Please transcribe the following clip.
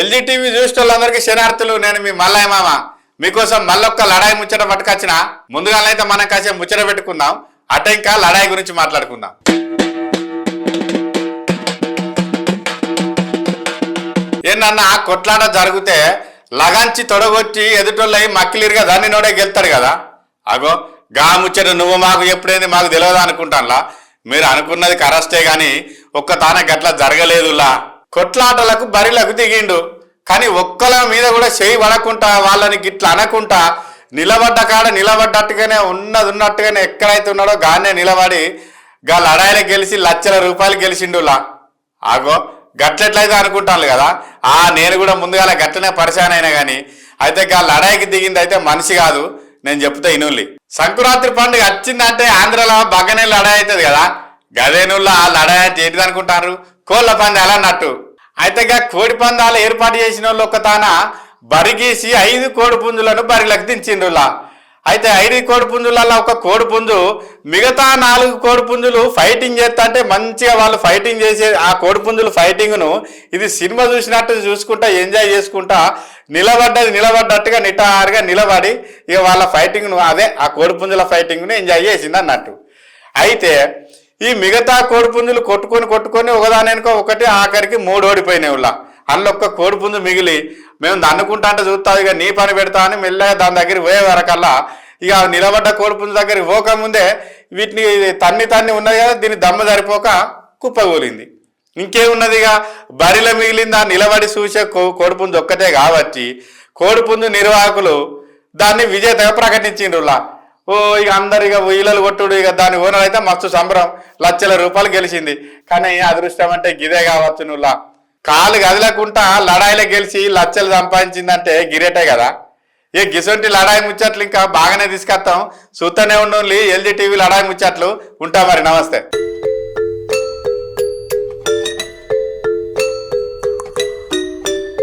LG TV చూసిన వాళ్ళందరికీ శనార్థులు నేను మీ మల్లయ్య మామ. మీకోసం మళ్ళొక్క లడాయి ముచ్చట పట్టుకొచ్చిన. ముందుగానైతే మనం కాసేపు ముచ్చట పెట్టుకుందాం. అట ఇంకా లడాయి గురించి మాట్లాడుకుందాం. ఏంటన్నా కొట్లాట జరిగితే లగంచి తొడగొచ్చి ఎదుటోళ్ళయి మక్కిలిరుగా దాన్ని నోడే గెలుతాడు కదా. అగో గా ముచ్చట నువ్వు మాకు ఎప్పుడైంది మాకు తెలియదు అనుకుంటానులా? మీరు అనుకున్నది కరెస్టే కానీ ఒక్క తాన గట్ల జరగలేదులా. కొట్లాటలకు బరిలకు దిగిండు. కానీ ఒక్కల మీద కూడా చేయి పడకుండా వాళ్ళని గిట్లా అనకుండా నిలబడ్డ కాడ నిలబడ్డట్టుగానే ఉన్నది ఉన్నట్టుగానే ఎక్కడైతే ఉన్నాడో గానే నిలబడి గా లడాయిలో గెలిచి లక్షల రూపాయలు గెలిచిండులా. ఆగో గట్లెట్లయితే అనుకుంటాను కదా? ఆ నేను కూడా ముందుగా గట్లనే పరిచయం అయినా కానీ అయితే గా లడాయికి దిగింది అయితే మనిషి కాదు. నేను చెప్తే ఇనుల్లి సంక్రాంతి పండుగ వచ్చిందంటే ఆంధ్రలో బగ్గనే లడాయి అవుతుంది కదా? గదేనుల్లో ఆ లడాయి అంటే ఏంటిది కోళ్ళ పందాలు అన్నట్టు. అయితే గా కోడి పందాలు ఏర్పాటు చేసిన వాళ్ళు ఒక తాన బరిగీసి ఐదు కోడి పుంజులను బరిలకు దించిండ్రులా అయితే ఐదు కోడి పుంజులలో ఒక కోడి పుంజు మిగతా నాలుగు కోడి పుంజులు ఫైటింగ్ చేస్తా అంటే మంచిగా వాళ్ళు ఫైటింగ్ చేసే ఆ కోడి పుంజులు ఫైటింగ్ను ఇది సినిమా చూసినట్టు చూసుకుంటా ఎంజాయ్ చేసుకుంటా నిలబడ్డది నిలబడ్డట్టుగా నిటారుగా నిలబడి ఇక వాళ్ళ ఫైటింగ్ను అదే ఆ కోడి పుంజుల ఫైటింగ్ను ఎంజాయ్ చేసింది అన్నట్టు. అయితే ఈ మిగతా కోడిపుంజులు కొట్టుకొని కొట్టుకొని ఒకదానికో ఒకటి ఆఖరికి మూడు ఓడిపోయినాయి ఉల్లా అందులో ఒక్క కోడిపుంజు మిగిలి మేము దన్నుకుంటా అంటే చూస్తా ఇక నీ పని పెడతా అని మెల్లగా దాని దగ్గరికి పోయే వరకల్లా ఇక నిలబడ్డ కోడిపుంజు దగ్గరికి పోకముందే వీటిని తన్ని తన్ని ఉన్నది కదా దీన్ని దమ్మ సరిపోక కుప్పగూలింది ఇంకేమున్నది ఇక బరిలో ఆ నిలబడి చూసే కో- కోడిపుంజు ఒక్కటే కాబట్టి కోడిపుంజు నిర్వాహకులు దాన్ని విజేతగా ప్రకటించిండ్రులా ఓ ఇక అందరు ఇక ఉయ్యలలు కొట్టుడు ఇక దాని ఓనర్ అయితే మస్తు సంబరం. లక్షల రూపాయలు గెలిచింది. కానీ అదృష్టం అంటే గిదే కావచ్చు నువ్వులా. కాలు కదలకుండా లడాయిలో గెలిచి లచ్చలు సంపాదించిందంటే గిరేటే కదా. ఏ గిసొంటి లడాయి ముచ్చట్లు ఇంకా బాగానే తీసుకొస్తాం. చూస్తూనే ఉండండి ఎల్జీ టీవీ లడాయి ముచ్చట్లు. ఉంటా మరి నమస్తే.